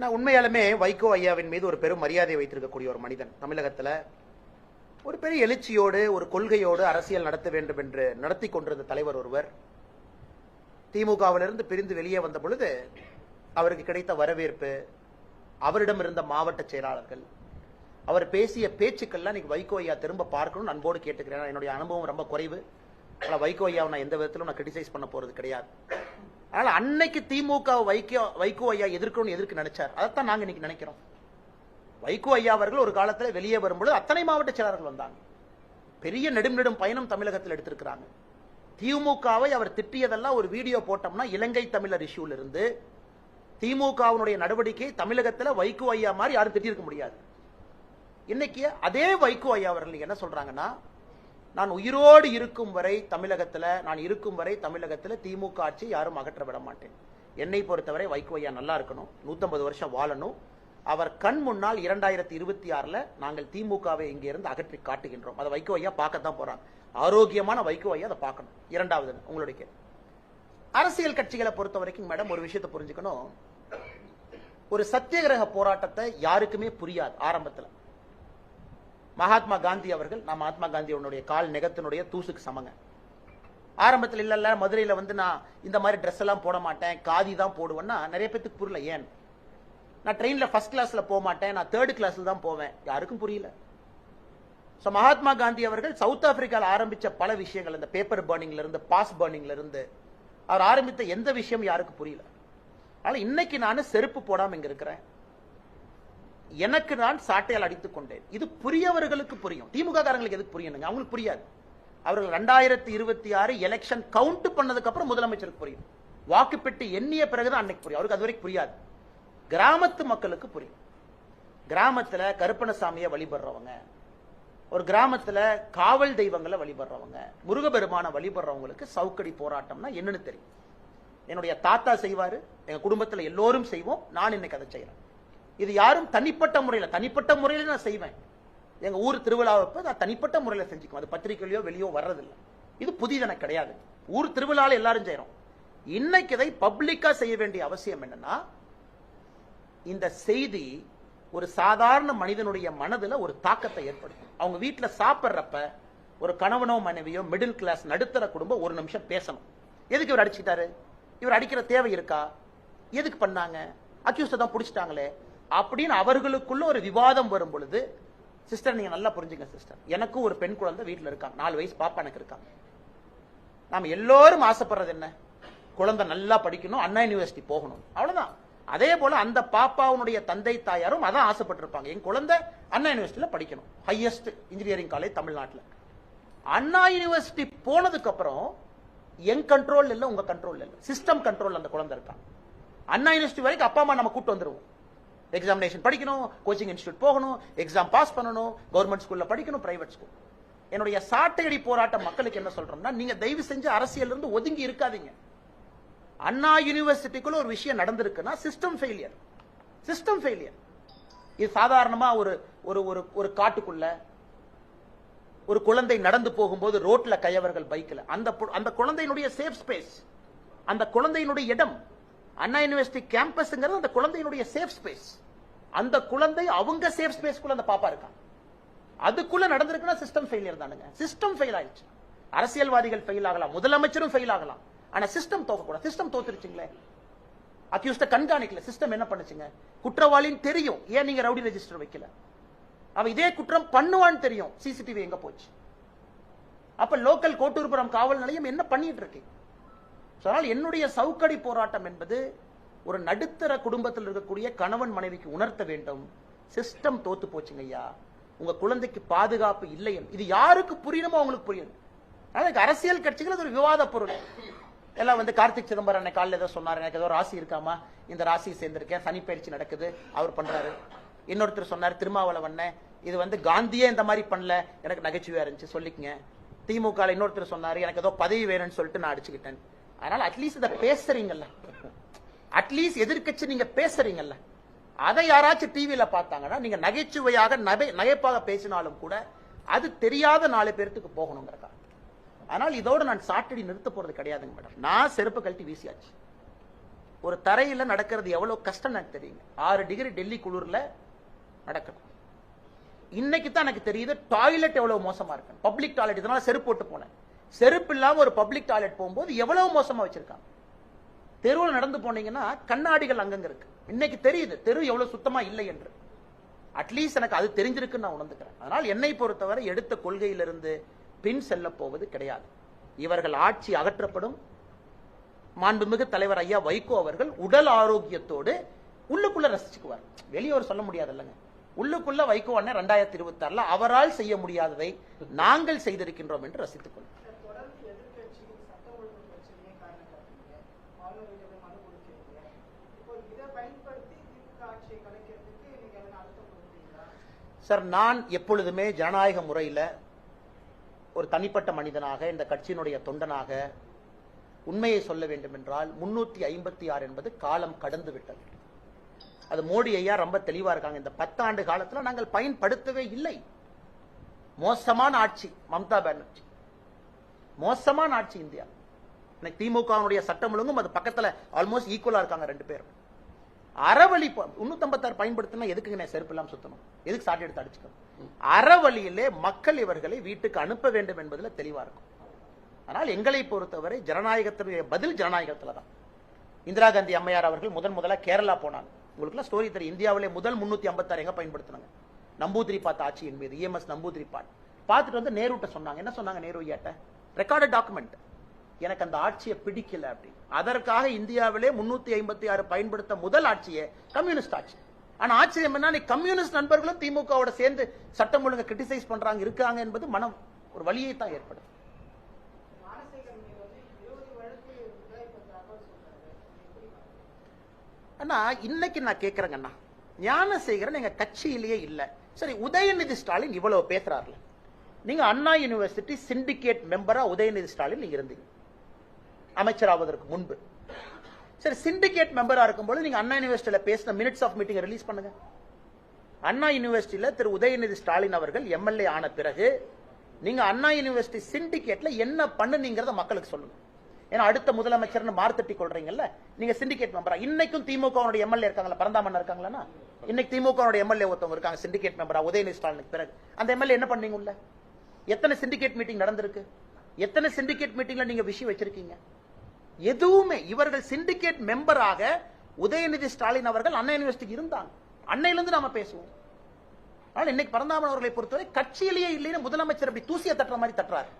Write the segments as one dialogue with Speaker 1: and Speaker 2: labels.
Speaker 1: நான் உண்மையாலுமே வைகோ ஐயாவின் மீது ஒரு பெரும் மரியாதை வைத்திருக்கக்கூடிய ஒரு மனிதன். தமிழகத்தில் ஒரு பெரிய எழுச்சியோடு ஒரு கொள்கையோடு அரசியல் நடத்த வேண்டும் என்று நடத்தி கொண்டிருந்த தலைவர் ஒருவர் திமுகவிலிருந்து பிரிந்து வெளியே வந்த பொழுது அவருக்கு கிடைத்த வரவேற்பு அவரிடம் இருந்த மாவட்ட செயலாளர்கள் அவர் பேசிய பேச்சுக்கள்லாம் இன்னைக்கு வைகோ ஐயா திரும்ப பார்க்கணும்னு அன்போடு கேட்டுக்கிறேன். என்னுடைய அனுபவம் ரொம்ப குறைவு. ஆனால் வைகோ ஐயாவை நான் எந்த விதத்திலும் நான் கிரிட்டிசைஸ் பண்ண போறது கிடையாது. அதனால அன்னைக்கு திமுக வைக்கோ வைகோ ஐயா எதிர்க்கணும்னு எதிர்க்கு நினைச்சார். அதைத்தான் நாங்க இன்னைக்கு நினைக்கிறோம். வைகோ ஐயா அவர்கள் ஒரு காலத்துல வெளியே வரும்பொழுது அத்தனை மாவட்ட செயலாளர்கள் வந்தாங்க. பெரிய நெடும் நெடும் பயணம் தமிழகத்தில் எடுத்திருக்கிறாங்க. திமுகவை அவர் திட்டியதெல்லாம் ஒரு வீடியோ போட்டோம்னா இலங்கை தமிழர் இஷ்யூல இருந்து திமுகவினுடைய நடவடிக்கை தமிழகத்தில் வைகோ ஐயா மாதிரி யாரும் திட்டியிருக்க முடியாது. இன்னைக்கு அதே வைகோ ஐயா அவர்கள் என்ன சொல்றாங்கன்னா நான் உயிரோடு இருக்கும் வரை தமிழகத்தில் நான் இருக்கும் வரை தமிழகத்தில் திமுக ஆட்சி யாரும் அகற்ற விட மாட்டேன். என்னை பொறுத்தவரை வைகோ ஐயா நல்லா இருக்கணும். 150 வருஷம் வாழணும். அவர் கண் முன்னால் இரண்டாயிரத்தி இருபத்தி ஆறில் நாங்கள் திமுகவை இங்க இருந்து அகற்றி காட்டுகின்றோம். அதை வைகோ ஐயா பார்க்கத்தான் போகிறாங்க ஆரோக்கியமான வைகோ ஐயா அதை பார்க்கணும். இரண்டாவது உங்களுடைய அரசியல் கட்சிகளை பொறுத்த வரைக்கும் மேடம் ஒரு விஷயத்தை புரிஞ்சுக்கணும். ஒரு சத்தியகிரக போராட்டத்தை யாருக்குமே புரியாது ஆரம்பத்தில். மகாத்மா காந்தி அவர்கள் நான் மகாத்மா காந்தியோடைய கால் நெகத்தினுடைய தூசுக்கு சமங்க. ஆரம்பத்தில் இல்லைல்ல மதுரையில் வந்து நான் இந்த மாதிரி ட்ரெஸ் எல்லாம் போட மாட்டேன் காதி தான் போடுவேன்னா நிறைய பேத்துக்கு புரியல ஏன்? நான் ட்ரெயினில் ஃபர்ஸ்ட் கிளாஸில் போக மாட்டேன் நான் தேர்டு கிளாஸில் தான் போவேன். யாருக்கும் புரியல. ஸோ மகாத்மா காந்தி அவர்கள் சவுத் ஆப்பிரிக்காவில் ஆரம்பித்த பல விஷயங்கள் இந்த பேப்பர் பர்னிங்ல இருந்து பாஸ் பர்னிங்ல இருந்து அவர் ஆரம்பித்த எந்த விஷயம் யாருக்கும் புரியல. ஆனால் இன்னைக்கு நான் செருப்பு போடாமல் இங்கே இருக்கிறேன். எனக்கு நான் சாட்டையால் அடித்துக் கொண்டேன். இது புரியவர்களுக்கு புரியும். திமுக காரங்களுக்கு எதுக்கு புரியணுங்க அவங்களுக்கு புரியாது. அவர்கள் ரெண்டாயிரத்தி இருபத்தி ஆறு எலெக்ஷன் கவுண்ட் பண்ணதுக்கு அப்புறம் முதலமைச்சருக்கு புரியும். வாக்குப்பெட்டி எண்ணிய பிறகுதான் அன்னைக்கு புரியும். அவருக்கு அது வரைக்கும் புரியாது. கிராமத்து மக்களுக்கு புரியும். கிராமத்துல கருப்பணசாமியை வழிபடுறவங்க ஒரு கிராமத்துல காவல் தெய்வங்களை வழிபடுறவங்க முருகபெருமான வழிபடுறவங்களுக்கு சவுக்கடி போராட்டம்னா என்னன்னு தெரியும். என்னுடைய தாத்தா செய்வாரு எங்க குடும்பத்துல எல்லோரும் செய்வோம். நான் இன்னைக்கு அதை செய்யறேன். இது யாரும் தனிப்பட்ட முறையில் தனிப்பட்ட முறையில் நான் செய்வேன். எங்கள் ஊர் திருவிழாவப்போ நான் தனிப்பட்ட முறையில் செஞ்சுக்குவேன். அது பத்திரிக்கையிலையோ வெளியோ வர்றதில்லை. இது புதிதன கிடையாது. ஊர் திருவிழாவில் எல்லாரும் செய்கிறோம் இன்னைக்கு இதை பப்ளிக்காக செய்ய வேண்டிய அவசியம் என்னன்னா இந்த செய்தி ஒரு சாதாரண மனிதனுடைய மனதில் ஒரு தாக்கத்தை ஏற்படுத்தும். அவங்க வீட்டில் சாப்பிட்றப்ப ஒரு கணவனோ மனைவியோ மிடில் கிளாஸ் நடுத்தர குடும்பம் ஒரு நிமிஷம் பேசணும். எதுக்கு இவர் அடிச்சுட்டாரு இவர் அடிக்கிற தேவை இருக்கா? எதுக்கு பண்ணாங்க? அக்யூஸ்ட தான் பிடிச்சிட்டாங்களே. அப்படின்னு அவர்களுக்குள்ள ஒரு விவாதம் வரும் பொழுது சிஸ்டர் நீங்க நல்லா புரிஞ்சுங்க சிஸ்டர் எனக்கும் ஒரு பெண் குழந்தை வீட்டில் இருக்காங்க. நாலு வயசு பாப்பா எனக்கு இருக்காங்க. நாம எல்லோரும் ஆசைப்படுறது என்ன? குழந்தை நல்லா படிக்கணும் அண்ணா யூனிவர்சிட்டி போகணும். அவ்வளவுதான். அதே போல அந்த பாப்பாவுடைய தந்தை தாயாரும் அதான் ஆசைப்பட்டிருப்பாங்க. என் குழந்தை அண்ணா யூனிவர்சிட்டியில படிக்கணும். ஹையஸ்ட் இன்ஜினியரிங் காலேஜ் தமிழ்நாட்டில். அண்ணா யூனிவர்சிட்டி போனதுக்கு அப்புறம் என் கண்ட்ரோல் இல்லை உங்க கண்ட்ரோல் இல்லை. சிஸ்டம் கண்ட்ரோல் அந்த குழந்தை இருக்கான். அண்ணா யூனிவர்சிட்டி வரைக்கும் அப்பா அம்மா நம்ம கூட்டு வந்துருவோம். எக்ஸாமினேஷன் படிக்கணும் கோச்சிங் இன்ஸ்டியூட் போகணும் எக்ஸாம் பாஸ் பண்ணணும் கவர்மெண்ட் ஸ்கூல்ல படிக்கணும் பிரைவேட் ஸ்கூல் என்னுடைய சாட்டையடி போராட்டம் மக்களுக்கு என்ன சொல்றோம்னா நீங்க தயவு செஞ்சு அரசியல் இருந்து ஒதுங்கி இருக்காதீங்க. அண்ணா யூனிவர்சிட்டிக்குள்ள ஒரு விஷயம் நடந்திருக்குன்னா சிஸ்டம் ஃபெயிலியர் சிஸ்டம் ஃபெயிலியர் இது சாதாரணமா ஒரு ஒரு ஒரு ஒரு காட்டுக்குள்ள ஒரு குழந்தை நடந்து போகும்போது ரோட்ல கையவர்கள் பைக்ல அந்த அந்த குழந்தையினுடைய சேஃப் ஸ்பேஸ் அந்த குழந்தையினுடைய இடம் அண்ணா யூனிவர்சிட்டி கேம்பஸ்ங்கிறது அந்த குழந்தையினுடைய சேஃப் ஸ்பேஸ் அந்த குழந்தை அவங்க சேஃப் ஸ்பேஸ்க்குள்ள அந்த பாப்பா இருக்கான் அதுக்குள்ள நடந்திருக்குன்னா சிஸ்டம் ஃபெயிலியர் தானுங்க. சிஸ்டம் ஃபெயில் ஆயிடுச்சு. அரசியல்வாதிகள் ஃபெயில் ஆகலாம். முதலமைச்சரும் ஃபெயில் ஆகலாம். ஆனா சிஸ்டம் தோக்கக்கூடாது. சிஸ்டம் தோத்துருச்சுங்களே. அக்யூஸ்ட கண்காணிக்கல. சிஸ்டம் என்ன பண்ணுச்சுங்க? குற்றவாளின்னு தெரியும். ஏன் நீங்க ரவுடி ரெஜிஸ்டர் வைக்கல? அவன் இதே குற்றம் பண்ணுவான்னு தெரியும். சிசிடிவி எங்க போச்சு? அப்ப லோக்கல் கோட்டூர்புரம் காவல் நிலையம் என்ன பண்ணிட்டு இருக்கு? அதனால் என்னுடைய சவுக்கடி போராட்டம் என்பது ஒரு நடுத்தர குடும்பத்தில் இருக்கக்கூடிய கணவன் மனைவிக்கு உணர்த்த வேண்டும். சிஸ்டம் தோத்து போச்சுங்க ஐயா. உங்க குழந்தைக்கு பாதுகாப்பு இல்லை இது யாருக்கு புரியணுமோ அவங்களுக்கு புரியணும் அதுக்கு அரசியல் கட்சிகள் அது ஒரு விவாத பொருள். எல்லாம் வந்து கார்த்திக் சிதம்பரம் அன்னைக்கு காலையில் ஏதோ சொன்னார். எனக்கு ஏதோ ராசி இருக்காமா? இந்த ராசியை சேர்ந்திருக்கேன். சனி பயிற்சி நடக்குது. அவர் பண்றாரு. இன்னொருத்தர் சொன்னார் திருமாவளவன் இது வந்து காந்தியே இந்த மாதிரி பண்ணல. எனக்கு நகைச்சுவையா இருந்துச்சு. சொல்லிக்கங்க. திமுக இன்னொருத்தர் சொன்னார் எனக்கு ஏதோ பதவி வேணும்னு சொல்லிட்டு நான் அடிச்சுக்கிட்டேன். அதனால அட்லீஸ்ட் இதை பேசுறீங்கல்ல. அட்லீஸ்ட் எதிர்க்கட்சி நீங்க பேசுறீங்கல்ல. அதை யாராச்சும் டிவியில பார்த்தாங்கன்னா நீங்க நகைச்சுவையாக நகை நகைப்பாக பேசினாலும் கூட அது தெரியாத நாலு பேர்த்துக்கு போகணுங்கிறக்கா. அதனால் இதோடு நான் சாட்டடி நிறுத்த போறது கிடையாதுங்க மேடம் நான் செருப்பு கழட்டி வீசியாச்சு. ஒரு தரையில் நடக்கிறது எவ்வளவு கஷ்டம் எனக்கு தெரியுங்க. ஆறு டிகிரி டெல்லி குளிர்ல நடக்கணும் இன்னைக்கு தான் எனக்கு தெரியுது டாய்லெட் எவ்வளவு மோசமா இருக்கு பப்ளிக் டாய்லெட் இதனால செருப்பு போட்டு போனேன். செருப்பு இல்லாம ஒரு பப்ளிக் டாய்லெட் போகும்போது எவ்வளவு மோசமா வச்சிருக்காங்க தெருவில் நடந்து போனீங்கன்னா கண்ணாடிகள் அங்கங்க இருக்கு. இன்னைக்கு தெரியுது தெரு எவ்வளவு சுத்தமா இல்லை என்று. அட்லீஸ்ட் எனக்கு அது தெரிஞ்சிருக்குன்னு நான் உணர்ந்துக்கிறேன். அதனால் என்னை பொறுத்தவரை எடுத்த கொள்கையிலிருந்து பின் செல்ல போவது கிடையாது. இவர்கள் ஆட்சி அகற்றப்படும். மாண்புமிகு தலைவர் ஐயா வைகோ அவர்கள் உடல் ஆரோக்கியத்தோடு உள்ளுக்குள்ள ரசிச்சுக்குவார். வெளியோர் சொல்ல முடியாது இல்லைங்க உள்ளுக்குள்ள வைகோ அண்ணன் ரெண்டாயிரத்தி இருபத்தி ஆறுல அவரால் செய்ய முடியாததை நாங்கள் செய்திருக்கின்றோம் என்று ரசித்துக் கொள்ளும்
Speaker 2: சார், தொடர்ந்து எதிர்க்கட்சி சட்ட ஒழுங்கு பிரச்சனையே காரணம் காட்டுறீங்க ஆளுநர்களிடம் மனு கொடுக்கிறீங்க இப்போ இதை பயன்படுத்தி திமுக ஆட்சியை கலைக்கிறதுக்கு நீங்க எதனா அழுத்தம் கொடுக்குறீங்களா
Speaker 1: சார் நான் எப்பொழுதுமே ஜனநாயக முறையில் ஒரு தனிப்பட்ட மனிதனாக இந்த கட்சியினுடைய தொண்டனாக உண்மையை சொல்ல வேண்டும் என்றால் முன்னூத்தி ஐம்பத்தி ஆறு என்பது காலம் கடந்து விட்டது. அது மோடி ஐயா ரொம்ப தெளிவா இருக்காங்க. இந்த பத்தாண்டு காலத்தில் நாங்கள் பயன்படுத்தவே இல்லை. மோசமான ஆட்சி மம்தா பானர்ஜி. மோசமான ஆட்சி இந்தியா. இன்னைக்கு திமுகவுடைய சட்டம் ஒழுங்கும் அது பக்கத்தில் ஆல்மோஸ்ட் ஈக்குவலா இருக்காங்க ரெண்டு பேரும். அறவழி முன்னூத்தம்பத்தாறு பயன்படுத்தினா எதுக்குங்க நான் செருப்பு இல்லாமல் சுத்தணும்? எதுக்கு சாட்டி எடுத்து அடிச்சுக்கணும்? அறவழியிலே மக்கள் இவர்களை வீட்டுக்கு அனுப்ப வேண்டும் என்பதுல தெளிவா இருக்கும். ஆனால் எங்களை பொறுத்தவரை ஜனநாயகத்தினுடைய பதில் ஜனநாயகத்துல தான். இந்திரா காந்தி அம்மையார் அவர்கள் முதன் முதலா கேரளா போனாங்க. உங்களுக்குலாம் ஸ்டோரி தெரியும். இந்தியாவிலே முதல் முன்னூத்தி ஐம்பத்தாறு எங்க பயன்படுத்தினாங்க? நம்பூதிரிபாத் ஆட்சியின் மீது இஎம்எஸ் நம்பூதிரிபாட் பார்த்துட்டு வந்து நேருட்ட சொன்னாங்க. என்ன சொன்னாங்க நேரு ஐயாட்ட? ரெக்கார்டு டாக்குமெண்ட் எனக்கு அந்த ஆட்சியை பிடிக்கல அப்படி. அதற்காக இந்தியாவிலே முன்னூத்தி ஐம்பத்தி ஆறு பயன்படுத்த முதல் ஆட்சியே கம்யூனிஸ்ட் ஆட்சி. ஆனா ஆச்சரியம் என்ன நீ கம்யூனிஸ்ட் நண்பர்களும் திமுகவோட சேர்ந்து சட்டம் ஒழுங்கை கிரிட்டிசைஸ் பண்றாங்க இருக்காங்க என்பது மனம் ஒரு வழியை தான் ஏற்படும் அண்ணா இன்னைக்கு நான் கேட்கறேங்கண்ணா ஞானசேகரன் எங்க கட்சியிலேயே இல்ல. சரி உதயநிதி ஸ்டாலின் இவ்வளவு பேசுறாருல. நீங்க அண்ணா யூனிவர்சிட்டி சிண்டிகேட் மெம்பரா உதயநிதி ஸ்டாலின் நீங்க இருந்தீங்க. அமைச்சராவதற்கு முன்பு. சரி சிண்டிகேட் மெம்பரா இருக்கும்போது நீங்க அண்ணா யூனிவர்சிட்டியில பேசின மினிட்ஸ் ஆஃப் மீட்டிங் ரிலீஸ் பண்ணுங்க. அண்ணா யூனிவர்சிட்டியில திரு உதயநிதி ஸ்டாலின் அவர்கள் எம்எல்ஏ ஆன பிறகு நீங்க அண்ணா யூனிவர்சிட்டி சிண்டிகேட்ல என்ன பண்ணுனீங்கறத மக்களுக்கு சொல்லுங்க. ஏன்னா அடுத்த முதலமைச்சர்னு மார்த்தட்டி கொள்றீங்கல்ல நீங்க சிண்டிகேட் மெம்பரா இன்னைக்கும் திமுக எம்எல்ஏ இருக்காங்களா பரந்தாமன் இருக்காங்களா இன்னைக்கு திமுக எம்எல்ஏ ஒருத்தவங்க இருக்காங்க சிண்டிகேட் மெம்பரா உதயநிதி ஸ்டாலினுக்கு பிறகு. அந்த எம்எல்ஏ என்ன பண்ணீங்க உள்ள எத்தனை சிண்டிகேட் மீட்டிங் நடந்திருக்கு? எத்தனை சிண்டிகேட் மீட்டிங்ல நீங்க விஷயம் வச்சிருக்கீங்க? எதுவுமே இவர்கள் சிண்டிகேட் மெம்பராக உதயநிதி ஸ்டாலின் அவர்கள் அண்ணா யூனிவர்சிட்டிக்கு இருந்தாங்க. அன்னையிலிருந்து நாம பேசுவோம். ஆனால் இன்னைக்கு பரந்தாமன் அவர்களை பொறுத்தவரை கட்சியிலேயே இல்லைன்னு முதலமைச்சர் அப்படி தூசிய தட்டுற மாதிரி தட்டுறாரு.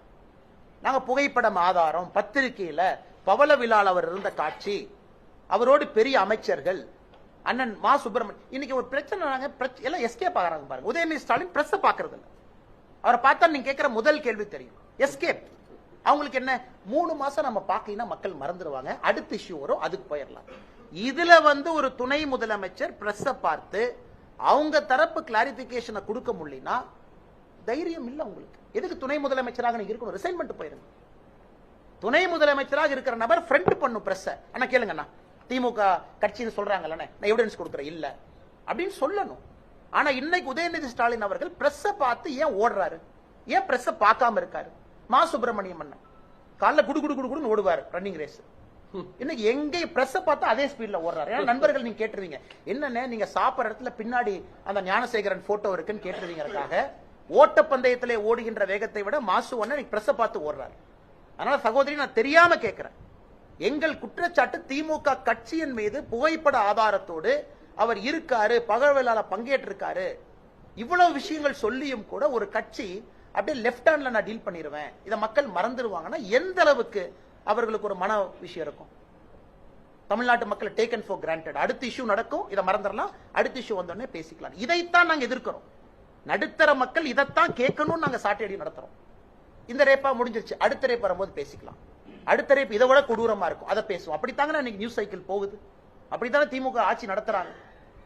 Speaker 1: நாங்க புகைப்படம் ஆதாரம் பத்திரிகையில பவள விழால் அவர் இருந்த காட்சி அவரோடு பெரிய அமைச்சர்கள் அண்ணன் மா சுப்பிரமணியன் இன்னைக்கு ஒரு பிரச்சனை நாங்க எல்லாம் எஸ்கேப் ஆகிறாங்க பாருங்க. உதயநிதி ஸ்டாலின் பிரஸ் பாக்குறது இல்லை அவரை பார்த்தா நீங்க கேட்கிற முதல் கேள்வி தெரியும். எஸ்கேப் அவங்களுக்கு என்ன? மூணு மாசம் நம்ம பார்க்கலைன்னா மக்கள் மறந்துடுவாங்க அடுத்த இஷ்யூ வரும் அதுக்கு போயிடலாம். இதுல வந்து ஒரு துணை முதலமைச்சர் பிரஸ் பார்த்து அவங்க தரப்பு கிளாரிபிகேஷனை கொடுக்க முடியலனா தைரியம் இல்லை உங்களுக்கு எதுக்கு துணை முதலமைச்சராக நீங்க இருக்கணும்? ரிசைன் பண்ணிட்டு போயிருங்க துணை முதலமைச்சராக இருக்கிற நபர் ஃப்ரெண்ட் பண்ணும் பிரஸ் அண்ணா கேளுங்கண்ணா திமுக கட்சின்னு சொல்றாங்கல்ல நான் எவிடன்ஸ் கொடுக்குறேன். இல்ல. அப்படின்னு சொல்லணும். ஆனா இன்னைக்கு உதயநிதி ஸ்டாலின் அவர்கள் பிரஸ்ஸை பார்த்து ஏன் ஓடுறாரு? ஏன் பிரஸ்ஸை பார்க்காம இருக்காரு? மா சுப்பிரமணியம் அண்ணன். காலைல குடு குடு குடு குடுன்னு ஓடுவார் ரன்னிங் ரேஸ் இன்னைக்கு எங்க பிரஸ் பார்த்தா அதே ஸ்பீட்ல ஓடுறாரு. ஏன்னா நண்பர்கள் நீங்க கேட்டுருவீங்க. என்னன்னு நீங்க சாப்பிடுற இடத்துல பின்னாடி அந்த ஞானசேகரன் போட்டோ இருக்குன்னு கேட்டுருவீங்கறதுக்காக ஓட்டப்பந்தயத்திலே ஓடுகின்ற வேகத்தை விட மாசு ஒன்னு பிரஸ் பார்த்து ஓடுறாரு. அதனால சகோதரி நான் தெரியாம கேட்கிறேன் எங்கள் குற்றச்சாட்டு திமுக கட்சியின் மீது புகைப்பட ஆதாரத்தோடு அவர் இருக்காரு பகவலால பங்கேற்றிருக்காரு. இவ்வளவு விஷயங்கள் சொல்லியும் கூட ஒரு கட்சி அப்படியே லெஃப்ட் ஹேண்ட்ல நான் டீல் பண்ணிடுவேன் இதை மக்கள் மறந்துடுவாங்கன்னா எந்த அளவுக்கு அவர்களுக்கு ஒரு மன விஷயம் இருக்கும்? தமிழ்நாட்டு மக்கள் டேக்கன் ஃபார் கிராண்டட் அடுத்த இஷ்யூ நடக்கும் இதை மறந்துடலாம். அடுத்த இஷ்யூ வந்தோடனே பேசிக்கலாம். இதைத்தான் நாங்க எதிர்க்கிறோம். நடுத்தர மக்கள் இதைத்தான் கேட்கணும்னு நாங்க சாட்டையடி நடத்துறோம். இந்த ரேப்பா முடிஞ்சிருச்சு. அடுத்த ரேப் வரும்போது பேசிக்கலாம். அடுத்த ரேப் இதை விட கொடூரமா இருக்கும். அதை பேசுவோம். அப்படித்தாங்க இன்னைக்கு நியூஸ் சைக்கிள் போகுது? அப்படித்தானே திமுக ஆட்சி நடத்துறாங்க?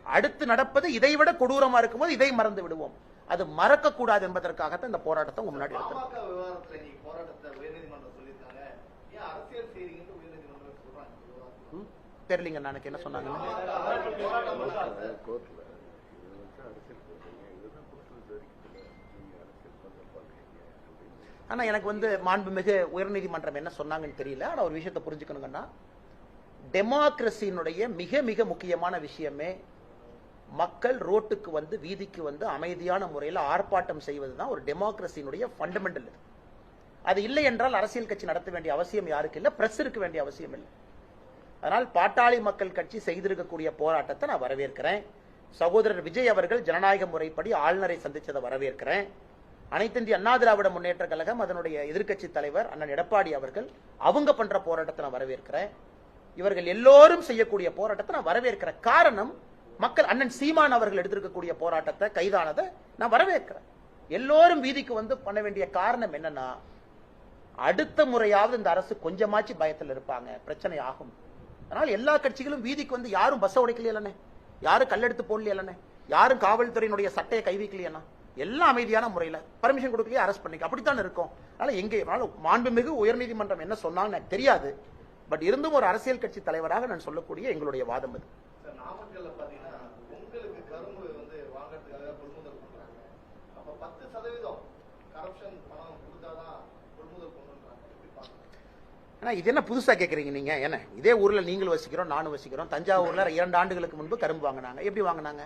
Speaker 1: அடுத்து நடப்பது இதை விட கொடூரமா இருக்கும்போது இதை மறந்து விடுவோம். அது மறக்க கூடாது என்பதற்காகத்தான் இந்த போராட்டத்தை உங்க முன்னாடி? தெரியலங்க நான் எனக்கு என்ன சொன்னாங்க? ஆனா எனக்கு வந்து மாண்புமிகு உயர்நீதிமன்றம் என்ன சொன்னாங்கன்னு தெரியல. ஆனா ஒரு விஷயத்தை புரிஞ்சுக்கணுங்கன்னா டெமோக்ரஸியினுடைய மிக மிக முக்கியமான விஷயமே மக்கள் ரோட்டுக்கு வந்து வீதிக்கு வந்து அமைதியான முறையில் ஆர்ப்பாட்டம் செய்வது தான் ஒரு டெமோக்ரஸியினுடைய ஃபண்டமெண்டல் இது. அது இல்லை என்றால் அரசியல் கட்சி நடத்த வேண்டிய அவசியம் யாருக்கு இல்லை பிரஸ் இருக்க வேண்டிய அவசியம் இல்லை. அதனால் பாட்டாளி மக்கள் கட்சி செய்திருக்கக்கூடிய போராட்டத்தை நான் வரவேற்கிறேன். சகோதரர் விஜய் அவர்கள் ஜனநாயக முறைப்படி ஆளுநரை சந்தித்ததை வரவேற்கிறேன். அனைத்து இந்திய அண்ணா திராவிட முன்னேற்ற கழகம் அதனுடைய எதிர்க்கட்சி தலைவர் அண்ணன் எடப்பாடி அவர்கள் அவங்க பண்ற போராட்டத்தை நான் வரவேற்கிறேன். இவர்கள் எல்லோரும் செய்யக்கூடிய போராட்டத்தை நான் வரவேற்கிறேன் காரணம் மக்கள் அண்ணன் சீமான் அவர்கள் எடுத்திருக்கக்கூடிய போராட்டத்தை கைதானதை நான் வரவேற்கிறேன். எல்லோரும் வீதிக்கு வந்து பண்ண வேண்டிய காரணம் என்னன்னா அடுத்த முறையாவது இந்த அரசு கொஞ்சமாச்சு பயத்தில் இருப்பாங்க. பிரச்சனை ஆகும். அதனால எல்லா கட்சிகளும் வீதிக்கு வந்து யாரும் பஸ் உடைக்கலையே யாரும் கல்லெடுத்து போடலையே யாரும் காவல்துறையினுடைய சட்டையை கைவிக்கலையா எல்லாம் அமைதியான முறையில் பர்மிஷன் கொடுக்கலையே அரெஸ்ட் பண்ணிக்க. அப்படித்தான் இருக்கும். அதனால எங்கே மாண்புமிகு உயர்நீதிமன்றம் என்ன சொன்னாங்கன்னு எனக்கு தெரியாது. பட் இருந்தும் ஒரு அரசியல் கட்சி தலைவராக நான் சொல்லக்கூடிய எங்களுடைய வாதம் இது
Speaker 3: பாக்குறீங்க
Speaker 1: ஆனா இது என்ன புதுசா கேக்குறீங்க நீங்க? என்ன? இதே ஊர்ல நீங்களும் வசிக்கிறோம் நானும் வசிக்கிறோம். தஞ்சாவூர்ல இரண்டு ஆண்டுகளுக்கு முன்பு கரும்பு வாங்கினாங்க. எப்படி வாங்கினாங்க?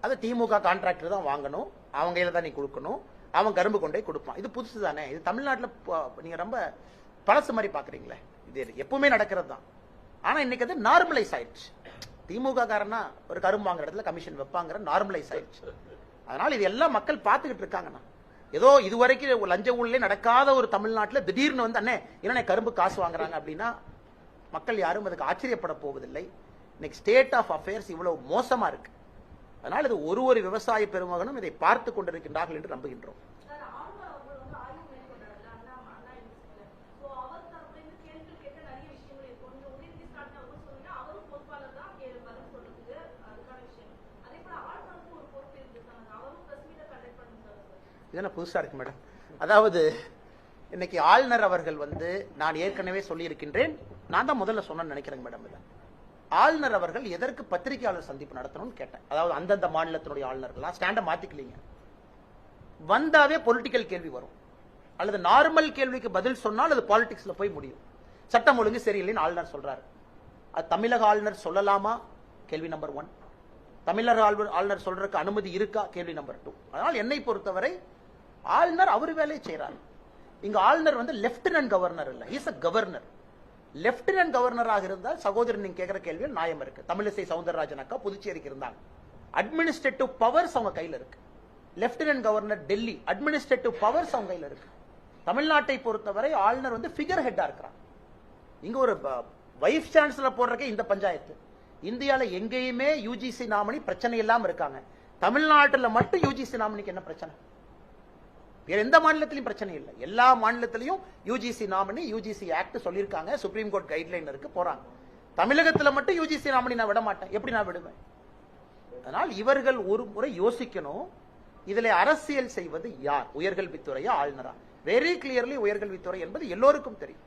Speaker 1: அது திமுக கான்ட்ராக்டர் தான் வாங்கணும். அவங்க கையில தான் நீ கொடுக்கணும். அவன் கரும்பு கொண்டே கொடுப்பான். இது புதுசு தானே? இது தமிழ்நாட்டுல ப- நீங்க ரொம்ப பழசு மாதிரி பாக்குறீங்களே. இது எப்பவுமே நடக்கிறது தான். ஆனா இன்னைக்கு அது நார்மலைஸ் ஆயிடுச்சு. திமுக காரனா ஒரு கரும்பு வாங்குற இடத்துல கமிஷன் வைப்பாங்கிற நார்மலைஸ் ஆயிடுச்சு. அதனால இது எல்லாம் மக்கள் பார்த்துக்கிட்டு இருக்காங்கண்ணா. ஏதோ இதுவரைக்கும் லஞ்ச ஊழலே நடக்காத ஒரு தமிழ்நாட்டில் திடீர்னு வந்து அண்ணே என்ன கரும்பு காசு வாங்குறாங்க அப்படின்னா மக்கள் யாரும் அதுக்கு ஆச்சரியப்பட போவதில்லை. இன்னைக்கு ஸ்டேட் ஆஃப் அஃபேர்ஸ் இவ்வளவு மோசமா இருக்கு. அதனால இது ஒரு ஒரு விவசாய பெருமகனும் இதை பார்த்து கொண்டிருக்கின்றார்கள் என்று நம்புகின்றோம்
Speaker 4: சார் ஆளுநர் அவர்கள் வந்து ஆய்வு மேற்கொண்டாருல்ல அண்ணா அண்ணா யூனிவர்சிட்டியில ஸோ அவர் தரப்புல இருந்து கேள்வி கேட்க நிறைய விஷயங்கள் இருக்கு கொஞ்சம் உதயநிதி ஸ்டாலின் அவர்கள் சொன்னீங்கன்னா அவரும் பொறுப்பாளர் தான் கே- பதில் சொல்றதுக்கு அதுக்கான விஷயம் அதே போல ஆளுநருக்கும் ஒரு பொறுப்பு இருக்கு சார் அவரும் பிரஸ் மீட்டை கண்டக்ட்
Speaker 1: இதெல்லாம் புதுசாக இருக்கு மேடம்? அதாவது இன்னைக்கு ஆளுநர் அவர்கள் வந்து நான் ஏற்கனவே சொல்லியிருக்கின்றேன். நான் தான் முதல்ல சொன்னேன்னு நினைக்கிறேங்க மேடம் இதை. ஆளுநர் அவர்கள் எதற்கு பத்திரிகையாளர் சந்திப்பு நடத்தணும்னு கேட்டேன். அதாவது அந்தந்த மாநிலத்தினுடைய ஆளுநர்கள்லாம் ஸ்டாண்டை மாற்றிக்கலீங்க வந்தாவே பொலிட்டிக்கல் கேள்வி வரும். அல்லது நார்மல் கேள்விக்கு பதில் சொன்னால் அது பாலிடிக்ஸில் போய் முடியும். சட்டம் ஒழுங்கு சரியில்லைன்னு ஆளுநர் சொல்றாரு. அது தமிழக ஆளுநர் சொல்லலாமா? கேள்வி நம்பர் ஒன் தமிழக ஆளுநர் ஆளுநர் சொல்றதுக்கு அனுமதி இருக்கா? கேள்வி நம்பர் டூ அதனால் என்னை பொறுத்தவரை ஆளுநர் அவர் வேலையை செய்கிறார் இங்க ஆளுநர் வந்து லெப்டினன்ட் கவர்னர் இல்ல. இஸ் அ கவர்னர் லெப்டினன்ட் கவர்னராக இருந்தால் சகோதரன் நீங்க கேட்கிற கேள்வியில் நியாயம் இருக்கு. தமிழிசை சவுந்தரராஜன் அக்கா புதுச்சேரிக்கு இருந்தாங்க. அட்மினிஸ்ட்ரேட்டிவ் பவர்ஸ் அவங்க கையில இருக்கு. Lieutenant governor Delhi administrative powers அவங்க கையில இருக்கு. தமிழ்நாட்டை பொறுத்தவரை ஆளுநர் வந்து ஃபிகர் ஹெட்டா இருக்கிறார். இங்க ஒரு வைஸ் சான்சலர் போடுறக்கே இந்த பஞ்சாயத்து. இந்தியால எங்கேயுமே யூஜிசி நாமினி பிரச்சனை இல்லாம இருக்காங்க. தமிழ்நாட்டுல மட்டும் யூஜிசி நாமினிக்கு என்ன பிரச்சனை? வேற எந்த மாநிலத்திலையும் பிரச்சனை இல்லை. எல்லா மாநிலத்திலையும் யூஜிசி நாமினி யூஜிசி ஆக்ட் சொல்லியிருக்காங்க. சுப்ரீம் கோர்ட் கைட்லைன் இருக்கு போறாங்க. தமிழகத்தில் மட்டும் யூஜிசி நாமினி நான் விட மாட்டேன். எப்படி நான் விடுவேன்? அதனால் இவர்கள் ஒரு முறை யோசிக்கணும். இதில் அரசியல் செய்வது யார்? உயர்கல்வித்துறையா ஆளுநரா? வெரி கிளியர்லி உயர்கல்வித்துறை என்பது எல்லோருக்கும் தெரியும்.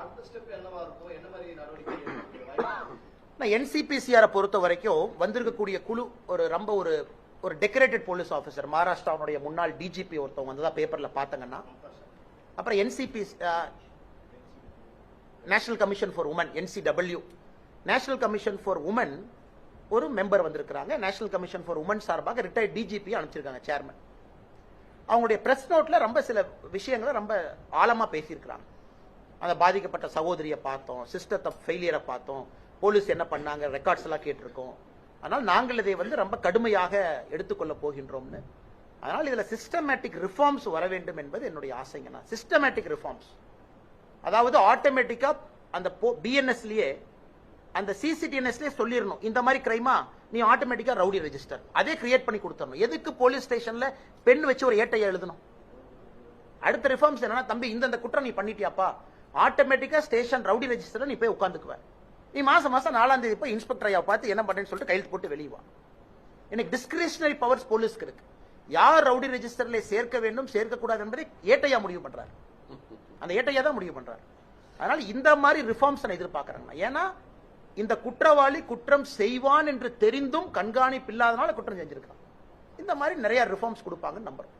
Speaker 3: அடுத்த ஸ்டெப் என்னவா இருக்கும்? என்ன மாதிரி நடவடிக்கை
Speaker 1: என்சிபிசிஆரை பொறுத்த வரைக்கும் வந்திருக்கக்கூடிய குழு ஒரு ரொம்ப ஒரு ஒரு டெக்கரேட்டட் போலீஸ் ஆஃபீஸர் மகாராஷ்டிராவுடைய முன்னாள் டிஜிபி ஒருத்தவங்க வந்ததா பேப்பரில் பார்த்தங்கன்னா அப்புறம் NCP national commission for women NCW national commission for women ஒரு மெம்பர் வந்திருக்கிறாங்க. நேஷனல் கமிஷன் ஃபார் உமன் சார்பாக ரிட்டையர்ட் டிஜிபி அனுப்பிச்சிருக்காங்க சேர்மன் அவங்களுடைய பிரஸ் நோட்டில் ரொம்ப சில விஷயங்களை ரொம்ப ஆழமாக பேசியிருக்கிறாங்க. அந்த பாதிக்கப்பட்ட சகோதரியை பார்த்தோம் சிஸ்டத்தை ஃபெயிலியரை பார்த்தோம். போலீஸ் என்ன பண்ணாங்க ரெக்கார்ட்ஸ் எல்லாம் கேட்டிருக்கோம். அதனால் நாங்கள் இதை வந்து ரொம்ப கடுமையாக எடுத்துக்கொள்ள போகின்றோம்னு. அதனால் இதில் சிஸ்டமேட்டிக் ரிஃபார்ம்ஸ் வர வேண்டும் என்பது என்னுடைய ஆசைங்கண்ணா சிஸ்டமேட்டிக் ரிஃபார்ம்ஸ் அதாவது ஆட்டோமேட்டிக்காக அந்த பிஎன்எஸ்லேயே அந்த சிசிடிஎன்எஸ்லேயே சொல்லிடணும். இந்த மாதிரி கிரைமா நீ ஆட்டோமேட்டிக்காக ரவுடி ரெஜிஸ்டர் அதே கிரியேட் பண்ணி கொடுத்துடணும். எதுக்கு போலீஸ் ஸ்டேஷனில் பெண் வச்சு ஒரு ஏட்டையை எழுதணும்? அடுத்த ரிஃபார்ம்ஸ் என்னன்னா தம்பி இந்த குற்றம் நீ பண்ணிட்டியாப்பா. ஆட்டோமேட்டிக்காக ஸ்டேஷன் ரவுடி ரெஜிஸ்டரில் நீ போய் உட்காந்துக்குவேன் நீ மாசம் மாசம் நாலாம் தேதி போய் இன்ஸ்பெக்டர் ஐயா பார்த்து என்ன பண்றேன்னு சொல்லிட்டு கையெழுத்து போட்டு வெளியே வா. எனக்கு டிஸ்கிரிஷனரி பவர்ஸ் போலீஸ்க்கு இருக்கு. யார் ரவுடி ரெஜிஸ்டர்ல சேர்க்க வேண்டும் சேர்க்க கூடாது என்பதை ஏட்டையா முடிவு பண்றாரு. அந்த ஏட்டையா தான் முடிவு பண்றாரு. அதனால இந்த மாதிரி ரிஃபார்ம்ஸ் நான் எதிர்பார்க்கறேன். ஏன்னா இந்த குற்றவாளி குற்றம் செய்வான் என்று தெரிந்தும் கண்காணிப்பு இல்லாதனால குற்றம் செஞ்சிருக்கான். இந்த மாதிரி நிறைய ரிஃபார்ம்ஸ் கொடுப்பாங்கன்னு நம்புறேன்